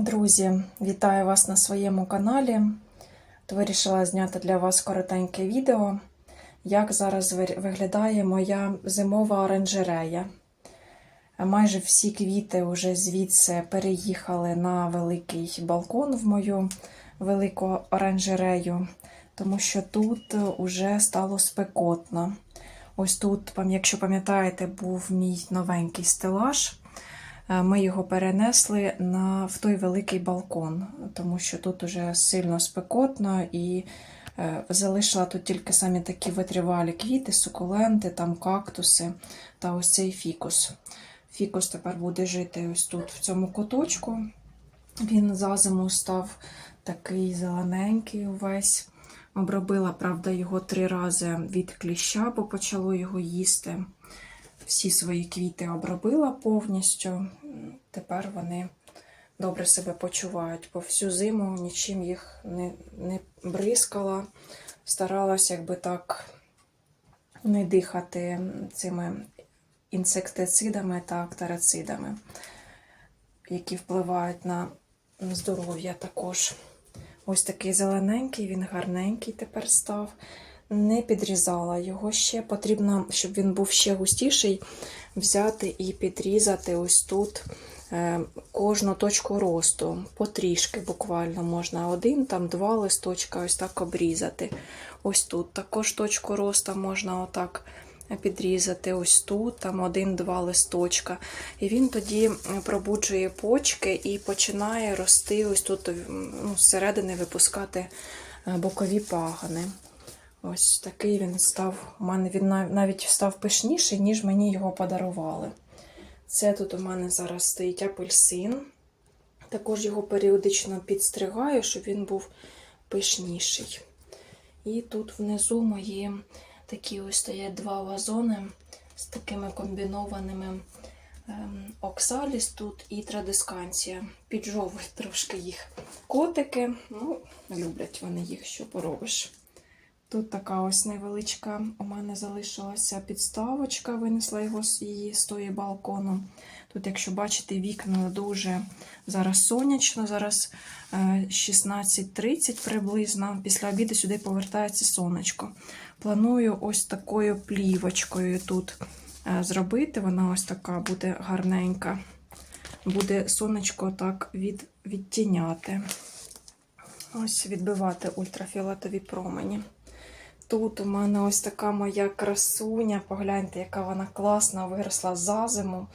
Друзі, вітаю вас на своєму каналі. То вирішила зняти для вас коротеньке відео, як зараз виглядає моя зимова оранжерея. Майже всі квіти вже звідси переїхали на великий балкон в мою велику оранжерею, тому що тут уже стало спекотно. Ось тут, якщо пам'ятаєте, був мій новенький стелаж. Е, Ми його перенесли на, в той великий балкон, тому що тут уже сильно спекотно і е, залишила тут тільки самі такі витривалі квіти, сукуленти, там кактуси та ось цей фікус. Фікус тепер буде жити ось тут, в цьому куточку. Він за зиму став такий зелененький увесь. Обробила, правда, його три рази від кліща, бо почало його їсти всі свої квіти обробила повністю. Тепер вони добре себе почувають. По всю зиму нічим їх не, не бризкала. Старалась якби так не дихати цими інсектицидами та актерицидами, які впливають на здоров'я також. Ось такий зелененький, він гарненький тепер став. Не підрізала його ще. Потрібно, щоб він був ще густіший, взяти і підрізати ось тут е, кожну точку росту. Потрішки буквально можна один, там два листочка ось так обрізати. Ось тут також точку росту можна отак підрізати. Ось тут, там один-два листочка. І він тоді пробуджує почки і починає рости ось тут ну, зсередини випускати е, бокові пагани. Ось такий він став. У мене він навіть став пишніший, ніж мені його подарували. Це тут у мене зараз стоїть апельсин. Також його періодично підстригаю, щоб він був пишніший. І тут внизу мої такі ось стоять два вазони з такими комбінованими ем, оксаліс тут і традисканція. Піджовують трошки їх котики. Ну, люблять вони їх, що поробиш. Тут така ось невеличка у мене залишилася підставочка, винесла його з її з тої балкону. Тут, якщо бачите, вікна дуже зараз сонячно, зараз е, 16.30 приблизно. Після обіду сюди повертається сонечко. Планую ось такою плівочкою тут е, зробити. Вона ось така буде гарненька. Буде сонечко так від, відтіняти. Ось відбивати ультрафіолетові промені. Тут у мене ось така моя красуня. Погляньте, яка вона класна, виросла за зиму.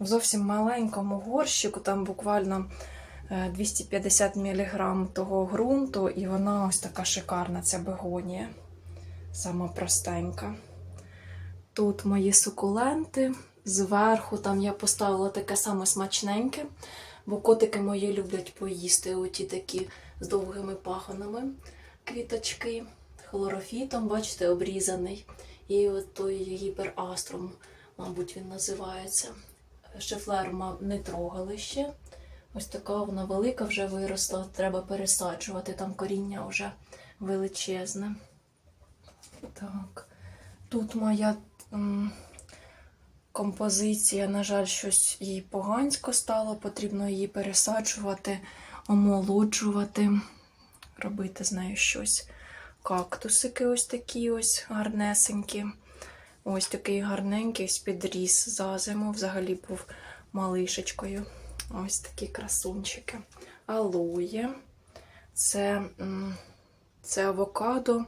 В зовсім маленькому горщику, там буквально е, 250 мг того ґрунту, і вона ось така шикарна, ця бегонія. Сама простенька. Тут мої сукуленти. Зверху там я поставила таке саме смачненьке, бо котики мої люблять поїсти оті такі з довгими паханами квіточки хлорофітом, бачите, обрізаний. І от той гіпераструм, мабуть, він називається. Шефлер не трогали ще. Ось така вона велика вже виросла, треба пересаджувати, там коріння вже величезне. Так. Тут моя м, композиція, на жаль, щось їй погансько стало, потрібно її пересаджувати, омолоджувати, робити з нею щось кактусики ось такі ось гарнесенькі. Ось такий гарненький підріс за зиму. Взагалі був малишечкою. Ось такі красунчики. Алоє. Це, це авокадо,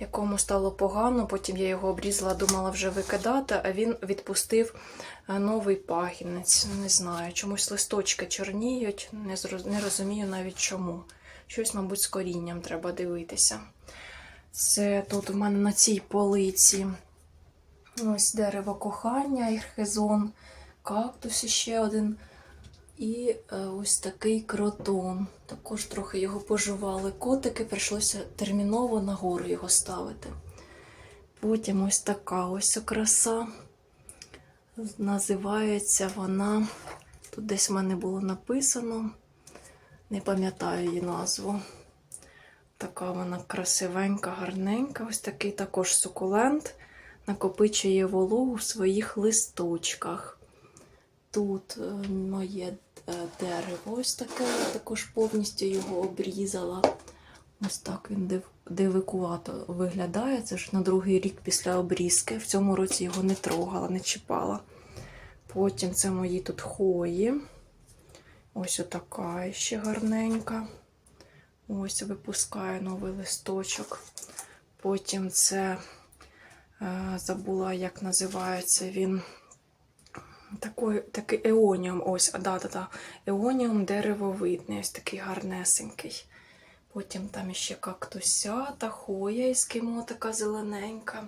якому стало погано. Потім я його обрізала, думала вже викидати, а він відпустив е, новий пагінець. Не знаю, чомусь листочки чорніють, не, розумію навіть чому. Щось, мабуть, з корінням треба дивитися. Це тут у мене на цій полиці ось дерево кохання, ірхезон, кактус ще один. І е, ось такий кротон. Також трохи його пожували котики, прийшлося терміново нагору його ставити. Потім ось така ось краса. Називається вона. Тут десь в мене було написано, не пам'ятаю її назву. Така вона красивенька, гарненька. Ось такий також сукулент накопичує вологу в своїх листочках. Тут е, моє е, дерево ось таке, також повністю його обрізала. Ось так він див, дивикувато виглядає. Це ж на другий рік після обрізки. В цьому році його не трогала, не чіпала. Потім це мої тут хої. Ось отака ще гарненька. Ось випускає новий листочок. Потім це е, забула, як називається він. Такий, такий еоніум, ось, а, да, да, да. Еоніум деревовидний, ось такий гарнесенький. Потім там ще кактусята, хоя ескімо, така зелененька.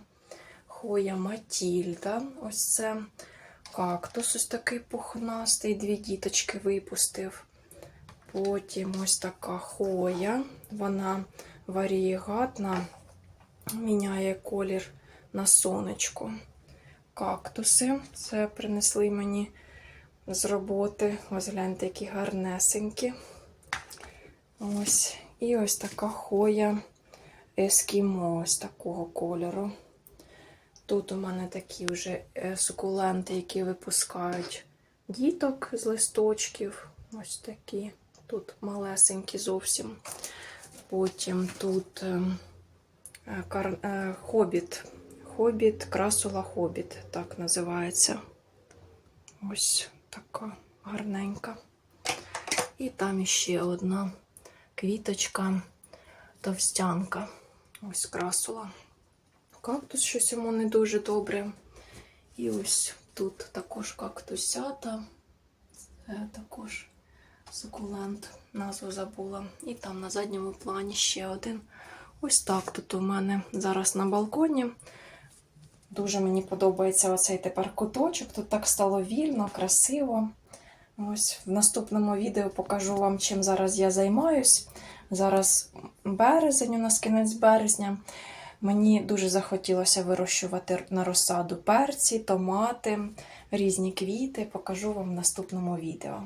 Хоя Матільда. Ось це кактус, ось такий пухнастий, дві діточки випустив. Потім ось така хоя. Вона варієгатна, міняє колір на сонечку. Кактуси. Це принесли мені з роботи. Ось гляньте, які гарнесенькі. Ось. І ось така хоя ескімо ось такого кольору. Тут у мене такі вже е, сукуленти, які випускають діток з листочків. Ось такі. Тут малесенькі зовсім. Потім тут е, е, кар... е, хобіт. Хобіт, красула хобіт, так називається. Ось така гарненька. І там іще одна квіточка, товстянка. Ось красула. Кактус щось йому не дуже добре. І ось тут також кактусята. Це також сукулент, назву забула. І там на задньому плані ще один. Ось так тут у мене зараз на балконі. Дуже мені подобається оцей тепер куточок. Тут так стало вільно, красиво. Ось в наступному відео покажу вам, чим зараз я займаюсь. Зараз березень, у нас кінець березня. Мені дуже захотілося вирощувати на розсаду перці, томати, різні квіти. Покажу вам в наступному відео.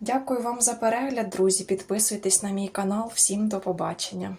Дякую вам за перегляд, друзі. Підписуйтесь на мій канал. Всім до побачення!